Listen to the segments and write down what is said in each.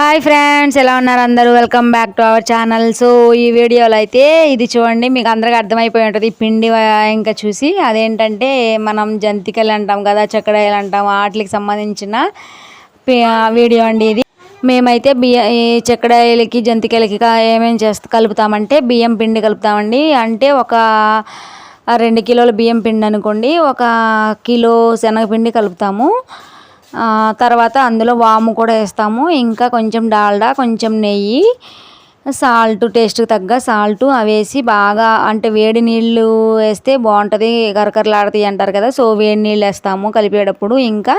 Hi friends ఎలా ఉన్నారు అందరూ? Welcome back to our channel so ఈ వీడియోలో అయితే ఇది చూడండి మీకు అందరికీ అర్థమైపోయి ఉంటుంది. ఈ పిండి ఇంకా చూసి అదేంటంటే మనం జంతికలు అంటాం కదా చక్కడాయలు అంటాం వాటికి సంబంధించిన వీడియో అండి ఇది. మేమైతే బియ్య ఈ చెక్కడాయలకి జంతికలకి ఏమేమి చేస్తా కలుపుతామంటే బియ్యం పిండి కలుపుతామండి. అంటే ఒక రెండు కిలోల బియ్యం పిండి అనుకోండి ఒక కిలో శనగపిండి కలుపుతాము. తర్వాత అందులో వాము కూడా వేస్తాము. ఇంకా కొంచెం డాల్డా కొంచెం నెయ్యి సాల్ట్ టేస్ట్కి తగ్గ సాల్ట్ అవి వేసి బాగా అంటే వేడి నీళ్ళు వేస్తే బాగుంటుంది. కరకరలాడతాయి అంటారు కదా సో వేడి నీళ్ళు వేస్తాము కలిపేటప్పుడు. ఇంకా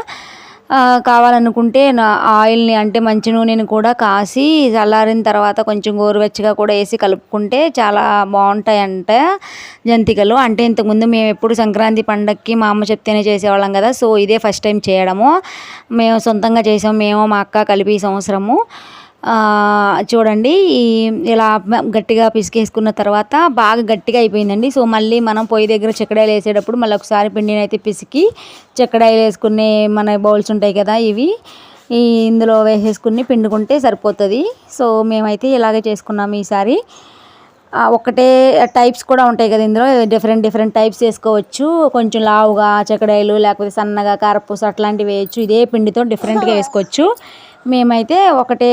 కావాలనుకుంటే ఆయిల్ని అంటే మంచి నూనెని కూడా కాసి చల్లారిన తర్వాత కొంచెం గోరువెచ్చగా కూడా వేసి కలుపుకుంటే చాలా బాగుంటాయంట జంతికలు. అంటే ఇంతకుముందు మేము ఎప్పుడు సంక్రాంతి పండగకి మా అమ్మ చెప్తేనే చేసేవాళ్ళం కదా సో ఇదే ఫస్ట్ టైం చేయడము. మేము సొంతంగా చేసాము మేము మా అక్క కలిపి ఈ సంవత్సరము. చూడండి ఈ- ఇలా గట్టిగా పిసికేసుకున్న తర్వాత బాగా గట్టిగా అయిపోయిందండి. సో మళ్ళీ మనం పొయ్యి దగ్గర చెక్కడాయలు వేసేటప్పుడు మళ్ళీ ఒకసారి పిండిని అయితే పిసికి చెక్కడాయలు వేసుకునే మన బౌల్స్ ఉంటాయి కదా ఇవి ఈ ఇందులో వేసేసుకుని పిండుకుంటే సరిపోతుంది. సో మేమైతే ఇలాగే చేసుకున్నాము ఈసారి. ఒకటే టైప్స్ కూడా ఉంటాయి కదా ఇందులో డిఫరెంట్ డిఫరెంట్ టైప్స్ వేసుకోవచ్చు. కొంచెం లావుగా చెక్కడాయలు లేకపోతే సన్నగా కారపూస అట్లాంటివి వేయచ్చు. ఇదే పిండితో డిఫరెంట్గా వేసుకోవచ్చు. మేమైతే ఒకటే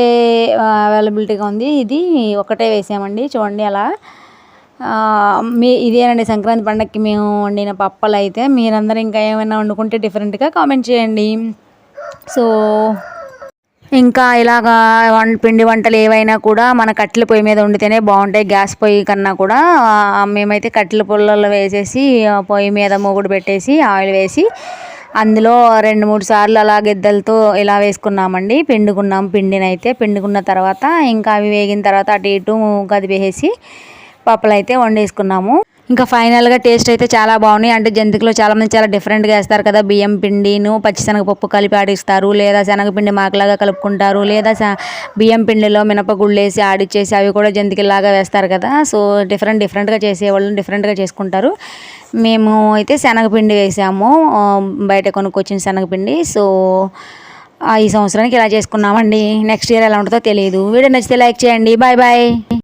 అవైలబిలిటీగా ఉంది. ఇది ఒకటే వేసామండి. చూడండి అలా. మీ ఇదేనండి సంక్రాంతి పండగకి మేము వండిన పప్పలు అయితే. మీరందరూ ఇంకా ఏమైనా వండుకుంటే డిఫరెంట్గా కామెంట్ చేయండి. సో ఇంకా ఇలాగా వం పిండి వంటలు ఏవైనా కూడా మన కట్టెల పొయ్యి మీద వండితేనే బాగుంటాయి. గ్యాస్ పొయ్యి కన్నా కూడా మేమైతే కట్టెల పుల్లలు వేసేసి పొయ్యి మీద మూగుడు పెట్టేసి ఆయిల్ వేసి అందులో రెండు మూడు సార్లు అలా గిద్దలతో ఇలా వేసుకున్నామండి. పిండుకున్నాం పిండిని అయితే పిండుకున్న తర్వాత ఇంకా అవి వేగిన తర్వాత అటు ఇటు కదిపేసి పప్పులు అయితే వండేసుకున్నాము. ఇంకా ఫైనల్గా టేస్ట్ అయితే చాలా బాగున్నాయి. అంటే జంతికలో చాలామంది చాలా డిఫరెంట్గా వేస్తారు కదా. బియ్యం పిండిను పచ్చిశనగపప్పు కలిపి ఆడిస్తారు. లేదా శనగపిండి మాకలాగా కలుపుకుంటారు. లేదా బియ్యం పిండిలో మినపగుళ్ళు వేసి ఆడిచ్చేసి అవి కూడా జంతికల్లాగా వేస్తారు కదా. సో డిఫరెంట్ డిఫరెంట్గా చేసేవాళ్ళు డిఫరెంట్గా చేసుకుంటారు. మేము అయితే శనగపిండి వేసాము. బయట కొనుక్కొచ్చిన శనగపిండి. సో ఈ సంవత్సరానికి ఇలా చేసుకున్నామండి. నెక్స్ట్ ఇయర్ ఎలా ఉంటుందో తెలియదు వీడియో నచ్చితే లైక్ చేయండి. Bye bye.